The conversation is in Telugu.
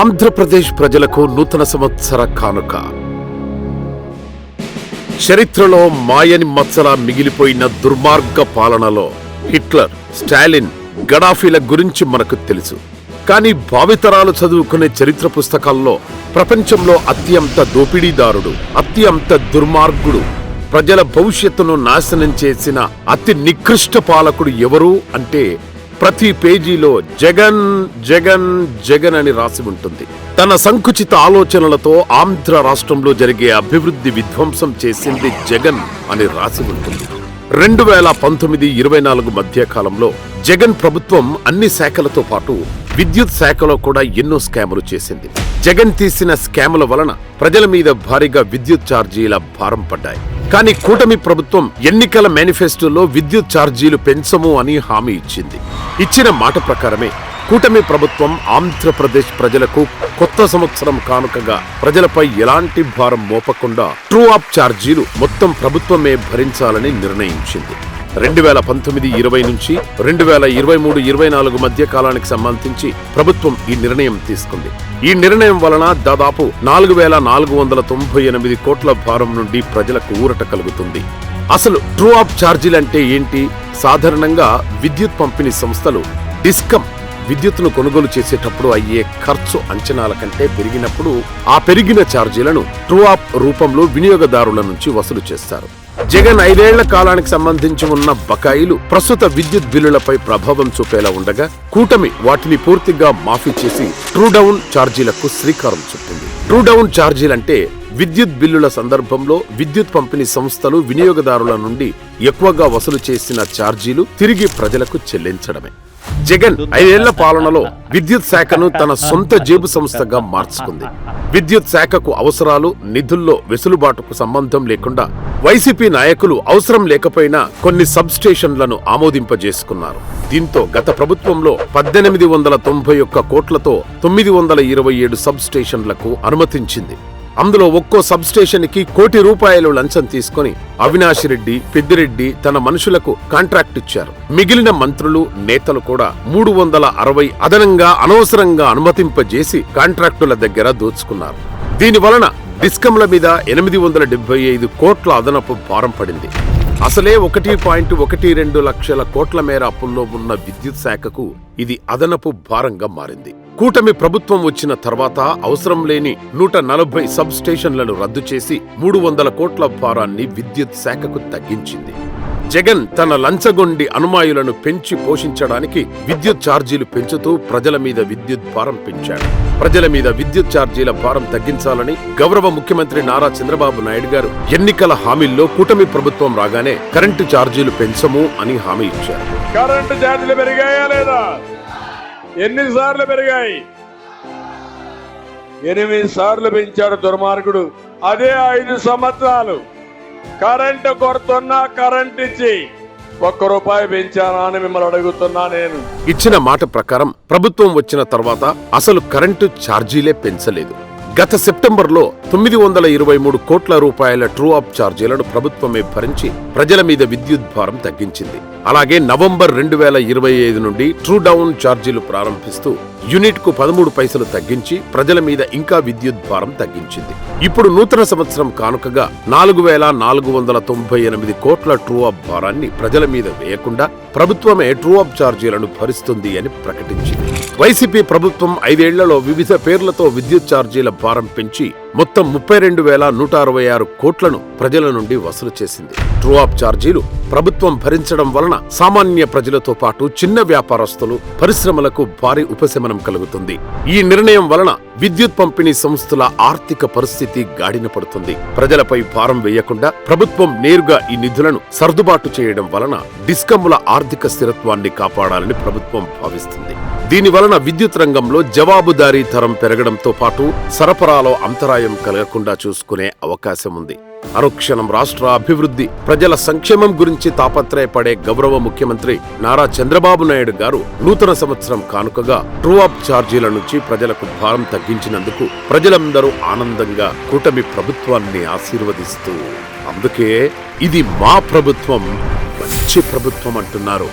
ఆంధ్రప్రదేశ్ ప్రజలకు నూతన సంవత్సర కానుక. చరిత్రలో మాయని మచ్చలా మిగిలిపోయిన దుర్మార్గ పాలనలో హిట్లర్ స్టాలిన్ గడాఫీల గురించి మనకు తెలుసు. కానీ భావితరాలు చదువుకునే చరిత్ర పుస్తకాల్లో ప్రపంచంలో అత్యంత దోపిడీదారుడు అత్యంత దుర్మార్గుడు ప్రజల భవిష్యత్తును నాశనం చేసిన అతి నికృష్ట పాలకుడు ఎవరు అంటే ప్రతి పేజీలో జగన్ జగన్ జగన్ అని రాసి ఉంటుంది. తన సంకుచిత ఆలోచనలతో ఆంధ్ర రాష్ట్రంలో జరిగే అభివృద్ధి విధ్వంసం చేసింది జగన్ అని రాసి ఉంటుంది. రెండు వేల పంతొమ్మిది ఇరవై నాలుగు మధ్య కాలంలో జగన్ ప్రభుత్వం అన్ని శాఖలతో పాటు విద్యుత్ శాఖలో కూడా ఎన్నో స్కాములు చేసింది. జగన్ తీసిన స్కాముల వలన ప్రజల మీద భారీగా విద్యుత్ ఛార్జీల భారం పడ్డాయి. కానీ కూటమి ప్రభుత్వం ఎన్నికల మేనిఫెస్టోలో విద్యుత్ ఛార్జీలు పెంచము అని హామీ ఇచ్చింది. ఇచ్చిన మాట ప్రకారమే కూటమి ప్రభుత్వం ఆంధ్రప్రదేశ్ ప్రజలకు కొత్త సంవత్సరం కానుకగా ప్రజలపై ఎలాంటి భారం మోపకుండా ట్రూ అప్ ఛార్జీలు మొత్తం ప్రభుత్వమే భరించాలని నిర్ణయించింది. రెండు వేల పంతొమ్మిది ఇరవై నుంచి రెండు వేల ఇరవై మూడు ఇరవై నాలుగు మధ్య కాలానికి సంబంధించి ప్రభుత్వం ఈ నిర్ణయం తీసుకుంది. ఈ నిర్ణయం వలన దాదాపు నాలుగు వేల నాలుగు వందల తొంభై ఎనిమిది కోట్ల భారం నుండి ప్రజలకు ఊరట కలుగుతుంది. అసలు ట్రూ అప్ ఛార్జీలంటే ఏంటి? సాధారణంగా విద్యుత్ పంపిణీ సంస్థలు డిస్కమ్ విద్యుత్తును కొనుగోలు చేసేటప్పుడు అయ్యే ఖర్చు అంచనాల కంటే పెరిగినప్పుడు ఆ పెరిగిన ఛార్జీలను ట్రూ ఆప్ రూపంలో వినియోగదారుల నుంచి వసూలు చేస్తారు. జగన్ ఐదేళ్ళ కాలానికి సంబంధించి ఉన్న బకాయిలు ప్రస్తుత విద్యుత్ బిల్లులపై ప్రభావం చూపేలా ఉండగా కూటమి వాటిని పూర్తిగా మాఫీ చేసి ట్రూడౌన్ ఛార్జీలకు శ్రీకారం చుట్టింది. ట్రూడౌన్ ఛార్జీలంటే విద్యుత్ బిల్లుల సందర్భంలో విద్యుత్ పంపిణీ సంస్థలు వినియోగదారుల నుండి ఎక్కువగా వసూలు చేసిన ఛార్జీలు తిరిగి ప్రజలకు చెల్లించడమే. జగన్ ఐదేళ్ళ పాలనలో విద్యుత్ శాఖను తన సొంత జేబు సంస్థగా మార్చుకుంది. విద్యుత్ శాఖకు అవసరాలు నిధుల్లో వెసులుబాటుకు సంబంధం లేకుండా వైసీపీ నాయకులు అవసరం లేకపోయినా కొన్ని సబ్ స్టేషన్లను ఆమోదింపజేసుకున్నారు. దీంతో గత ప్రభుత్వంలో పద్దెనిమిది వందల తొంభై ఒక్క కోట్లతో తొమ్మిది వందల ఇరవై ఏడు సబ్ స్టేషన్లకు అనుమతించింది. అందులో ఒక్కో సబ్ స్టేషన్కి కోటి రూపాయలు లంచం తీసుకుని అవినాష్ రెడ్డి పెద్దిరెడ్డి తన మనుషులకు కాంట్రాక్ట్ ఇచ్చారు. మిగిలిన మంత్రులు నేతలు కూడా మూడు వందల అరవై అదనంగా అనవసరంగా అనుమతింపజేసి కాంట్రాక్టుల దగ్గర దోచుకున్నారు. దీని వలన డిస్కంల మీద ఎనిమిది వందల డెబ్బై ఐదు కోట్ల అదనపు భారం పడింది. అసలే ఒకటి పాయింట్ ఒకటి రెండు లక్షల కోట్ల మేర అప్పుల్లో ఉన్న విద్యుత్ శాఖకు ఇది అదనపు భారంగా మారింది. కూటమి ప్రభుత్వం వచ్చిన తర్వాత అవసరం లేని నూట నలభై సబ్ స్టేషన్లను రద్దు చేసి మూడు వందల కోట్ల భారాన్ని విద్యుత్ శాఖకు తగ్గించింది. జగన్ తన లంచగొండి అనుమాయులను పెంచి పోషించడానికి విద్యుత్ ఛార్జీలు పెంచుతూ ప్రజల మీద విద్యుత్ భారం పెంచాడు. ప్రజల మీద విద్యుత్ ఛార్జీల భారం తగ్గించాలని గౌరవ ముఖ్యమంత్రి నారా చంద్రబాబు నాయుడు గారు ఎన్నికల హామీల్లో కూటమి ప్రభుత్వం రాగానే కరెంటు ఛార్జీలు పెంచము అని హామీ ఇచ్చారు. కరెంటు ఛార్జీలు పెరిగాయా లేదా? ఎన్నిసార్లు పెరిగాయి. ఎనిమిది సార్లు పెంచాడు దుర్మార్గుడు. అదే ఐదు సంవత్సరాలు. కరెంటు కొడుతున్నా కరెంట్ ఇచ్చి ఒక్క రూపాయి పెంచానా అని మిమ్మల్ని అడుగుతున్నా నేను. ఇచ్చిన మాట ప్రకారం ప్రభుత్వం వచ్చిన తర్వాత అసలు కరెంటు ఛార్జీలే పెంచలేదు. గత సెప్టెంబర్లో తొమ్మిది వందల ఇరవై మూడు కోట్ల రూపాయల ట్రూ అప్ ఛార్జీలను ప్రభుత్వమే భరించి ప్రజల మీద విద్యుత్ భారం తగ్గించింది. అలాగే నవంబర్ రెండు వేల ఇరవై ఐదు నుండి ట్రూ డౌన్ ఛార్జీలు ప్రారంభిస్తూ యూనిట్కు పదమూడు పైసలు తగ్గించి ప్రజల మీద ఇంకా విద్యుత్ భారం తగ్గించింది. ఇప్పుడు నూతన సంవత్సరం కానుకగా నాలుగు వేల నాలుగు వందల తొంభై ఎనిమిది కోట్ల ట్రూఅప్ భారాన్ని ప్రజల మీద వేయకుండా ప్రభుత్వమే ట్రూఅప్ ఛార్జీలను భరిస్తుంది అని ప్రకటించింది. వైసీపీ ప్రభుత్వం ఐదేళ్ళలో వివిధ పేర్లతో విద్యుత్ ఛార్జీల భారం పెంచి మొత్తం ముప్పై రెండు వేల నూట అరవై ఆరు కోట్లను ప్రజల నుండి వసూలు చేసింది. ట్రూ అప్ ఛార్జీలు ప్రభుత్వం భరించడం వలన సామాన్య ప్రజలతో పాటు చిన్న వ్యాపారస్తులు పరిశ్రమలకు భారీ ఉపశమనం కలుగుతుంది. ఈ నిర్ణయం వలన విద్యుత్ పంపిణీ సంస్థల ఆర్థిక పరిస్థితి గాడిన పడుతుంది. ప్రజలపై భారం వేయకుండా ప్రభుత్వం నేరుగా ఈ నిధులను సర్దుబాటు చేయడం వలన డిస్కమ్ల ఆర్థిక స్థిరత్వాన్ని కాపాడాలని ప్రభుత్వం భావిస్తుంది. దీని వలన విద్యుత్ రంగంలో జవాబుదారీ తరం పెరగడంతో పాటు సరఫరాలో అంతరాయం కలగకుండా చూసుకునే అవకాశం ఉంది అనుక్షణం రాష్ట్ర అభివృద్ధి ప్రజల సంక్షేమం గురించి తాపత్రయపడే గౌరవ ముఖ్యమంత్రి నారా చంద్రబాబు నాయుడు గారు నూతన సంవత్సరం కానుకగా ట్రూ అప్ ఛార్జీల నుంచి ప్రజలకు భారం తగ్గించినందుకు ప్రజలందరూ ఆనందంగా కూటమి ప్రభుత్వాన్ని ఆశీర్వదిస్తూ అందుకే ఇది మా ప్రభుత్వం మంచి ప్రభుత్వం అంటున్నారు.